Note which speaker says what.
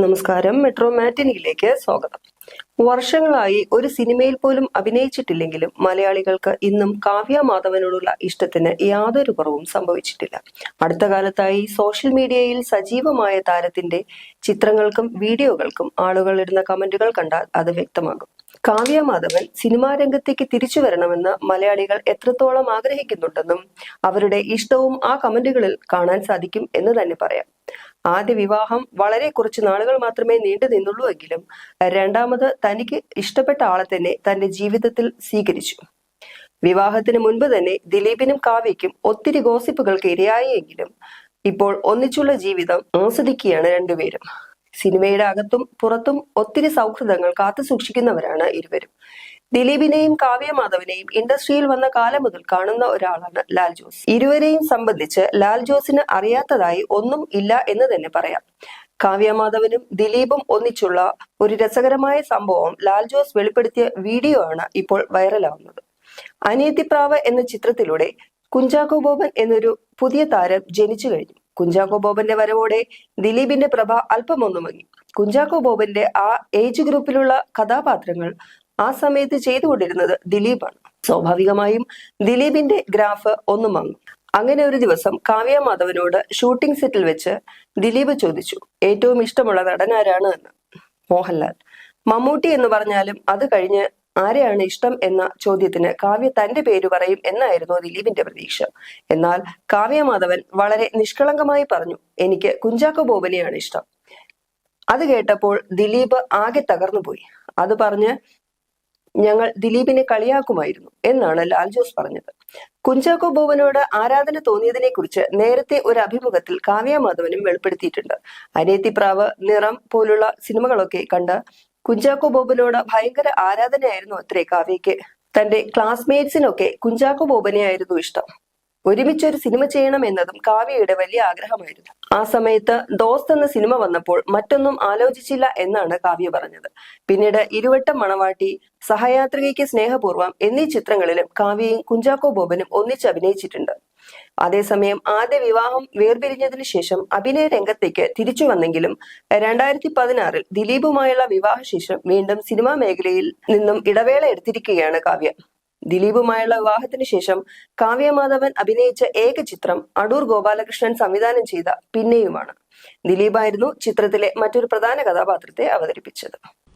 Speaker 1: നമസ്കാരം. മെട്രോ മാറ്റിനിയിലേക്ക് സ്വാഗതം. വർഷങ്ങളായി ഒരു സിനിമയിൽ പോലും അഭിനയിച്ചിട്ടില്ലെങ്കിലും മലയാളികൾക്ക് ഇന്നും കാവ്യ മാധവനോടുള്ള ഇഷ്ടത്തിന് യാതൊരു കുറവും സംഭവിച്ചിട്ടില്ല. അടുത്ത കാലത്തായി സോഷ്യൽ മീഡിയയിൽ സജീവമായ താരത്തിന്റെ ചിത്രങ്ങൾക്കും വീഡിയോകൾക്കും ആളുകൾ ഇടുന്ന കമന്റുകൾ കണ്ടാൽ അത് വ്യക്തമാകും. കാവ്യ മാധവൻ സിനിമാ രംഗത്തേക്ക് തിരിച്ചു വരണമെന്ന് മലയാളികൾ എത്രത്തോളം ആഗ്രഹിക്കുന്നുണ്ടെന്നും അവരുടെ ഇഷ്ടവും ആ കമന്റുകളിൽ കാണാൻ സാധിക്കും എന്ന് തന്നെ പറയാം. ആദ്യ വിവാഹം വളരെ കുറച്ച് നാളുകൾ മാത്രമേ നീണ്ടു നിന്നുള്ളൂ എങ്കിലും രണ്ടാമത് തനിക്ക് ഇഷ്ടപ്പെട്ട ആളെ തന്നെ തന്റെ ജീവിതത്തിൽ സ്വീകരിച്ചു. വിവാഹത്തിന് മുൻപ് തന്നെ ദിലീപിനും കാവ്യയ്ക്കും ഒത്തിരി ഗോസിപ്പുകൾക്ക് ഇരയായെങ്കിലും ഇപ്പോൾ ഒന്നിച്ചുള്ള ജീവിതം ആസ്വദിക്കുകയാണ് രണ്ടുപേരും. സിനിമയുടെ അകത്തും പുറത്തും ഒത്തിരി സൗഹൃദങ്ങൾ കാത്തു സൂക്ഷിക്കുന്നവരാണ് ഇരുവരും. ദിലീപിനെയും കാവ്യ മാധവനെയും ഇൻഡസ്ട്രിയിൽ വന്ന കാലം മുതൽ കാണുന്ന ഒരാളാണ് ലാൽ ജോസ്. ഇരുവരെയും സംബന്ധിച്ച് ലാൽ ജോസിന് അറിയാത്തതായി ഒന്നും ഇല്ല എന്ന് തന്നെ പറയാം. കാവ്യ മാധവനും ദിലീപും ഒന്നിച്ചുള്ള ഒരു രസകരമായ സംഭവം ലാൽ ജോസ് വെളിപ്പെടുത്തിയ വീഡിയോ ആണ് ഇപ്പോൾ വൈറലാവുന്നത്. അനിയത്തിപ്രാവ് എന്ന ചിത്രത്തിലൂടെ കുഞ്ചാക്കോ ബോബൻ എന്നൊരു പുതിയ താരം ജനിച്ചു കഴിഞ്ഞു. കുഞ്ചാക്കോ ബോബന്റെ വരവോടെ ദിലീപിന്റെ പ്രഭ അല്പമൊന്നു മങ്ങി. കുഞ്ചാക്കോ ബോബന്റെ ആ ഏജ് ഗ്രൂപ്പിലുള്ള കഥാപാത്രങ്ങൾ ആ സമയത്ത് ചെയ്തുകൊണ്ടിരുന്നത് ദിലീപാണ്. സ്വാഭാവികമായും ദിലീപിന്റെ ഗ്രാഫ് ഒന്ന് മങ്ങും. അങ്ങനെ ഒരു ദിവസം കാവ്യ മാധവനോട് ഷൂട്ടിംഗ് സെറ്റിൽ വെച്ച് ദിലീപ് ചോദിച്ചു ഏറ്റവും ഇഷ്ടമുള്ള നടൻ ആരാണ് എന്ന്. മോഹൻലാൽ മമ്മൂട്ടി എന്ന് പറഞ്ഞാലും അത് കഴിഞ്ഞ് ആരെയാണ് ഇഷ്ടം എന്ന ചോദ്യത്തിന് കാവ്യ തന്റെ പേര് പറയും എന്നായിരുന്നു ദിലീപിന്റെ പ്രതീക്ഷ. എന്നാൽ കാവ്യ മാധവൻ വളരെ നിഷ്കളങ്കമായി പറഞ്ഞു എനിക്ക് കുഞ്ചാക്കോ ബോബനെയാണ് ഇഷ്ടം. അത് കേട്ടപ്പോൾ ദിലീപ് ആകെ തകർന്നുപോയി അത് പറഞ്ഞ് ഞങ്ങൾ ദിലീപിനെ കളിയാക്കുമായിരുന്നു എന്നാണ് ലാൽ ജോസ് പറഞ്ഞത്. കുഞ്ചാക്കോ ബോബനോട് ആരാധന തോന്നിയതിനെ കുറിച്ച് നേരത്തെ ഒരു അഭിമുഖത്തിൽ കാവ്യ മാധവനും വെളിപ്പെടുത്തിയിട്ടുണ്ട്. അനിയത്തിപ്രാവ് നിറം പോലുള്ള സിനിമകളൊക്കെ കണ്ട് കുഞ്ചാക്കോ ബോബനോട് ഭയങ്കര ആരാധനയായിരുന്നു അത്രേ കാവ്യയ്ക്ക്. തന്റെ ക്ലാസ്മേറ്റ്സിനൊക്കെ കുഞ്ചാക്കോ ബോബനെയായിരുന്നു ഇഷ്ടം. ഒരുമിച്ചൊരു സിനിമ ചെയ്യണം എന്നതും കാവ്യയുടെ വലിയ ആഗ്രഹമായിരുന്നു. ആ സമയത്ത് ദോസ്ത് എന്ന സിനിമ വന്നപ്പോൾ മറ്റൊന്നും ആലോചിച്ചില്ല എന്നാണ് കാവ്യ പറഞ്ഞത്. പിന്നീട് ഇരുവട്ടം മണവാട്ടി സഹയാത്രികയ്ക്ക് സ്നേഹപൂർവം എന്നീ ചിത്രങ്ങളിലും കാവ്യയും കുഞ്ചാക്കോ ബോബനും ഒന്നിച്ച് അഭിനയിച്ചിട്ടുണ്ട്. അതേസമയം ആദ്യ വിവാഹം വേർപിരിഞ്ഞതിനു ശേഷം അഭിനയ രംഗത്തേക്ക് തിരിച്ചു വന്നെങ്കിലും രണ്ടായിരത്തി പതിനാറിൽ ദിലീപുമായുള്ള വിവാഹശേഷം വീണ്ടും സിനിമാ മേഖലയിൽ നിന്നും ഇടവേള എടുത്തിരിക്കുകയാണ് കാവ്യ. ദിലീപുമായുള്ള വിവാഹത്തിന് ശേഷം കാവ്യ മാധവൻ അഭിനയിച്ച ഏക ചിത്രം അടൂർ ഗോപാലകൃഷ്ണൻ സംവിധാനം ചെയ്ത പിന്നെയുമാണ്. ദിലീപായിരുന്നു ചിത്രത്തിലെ മറ്റൊരു പ്രധാന കഥാപാത്രത്തെ അവതരിപ്പിച്ചത്.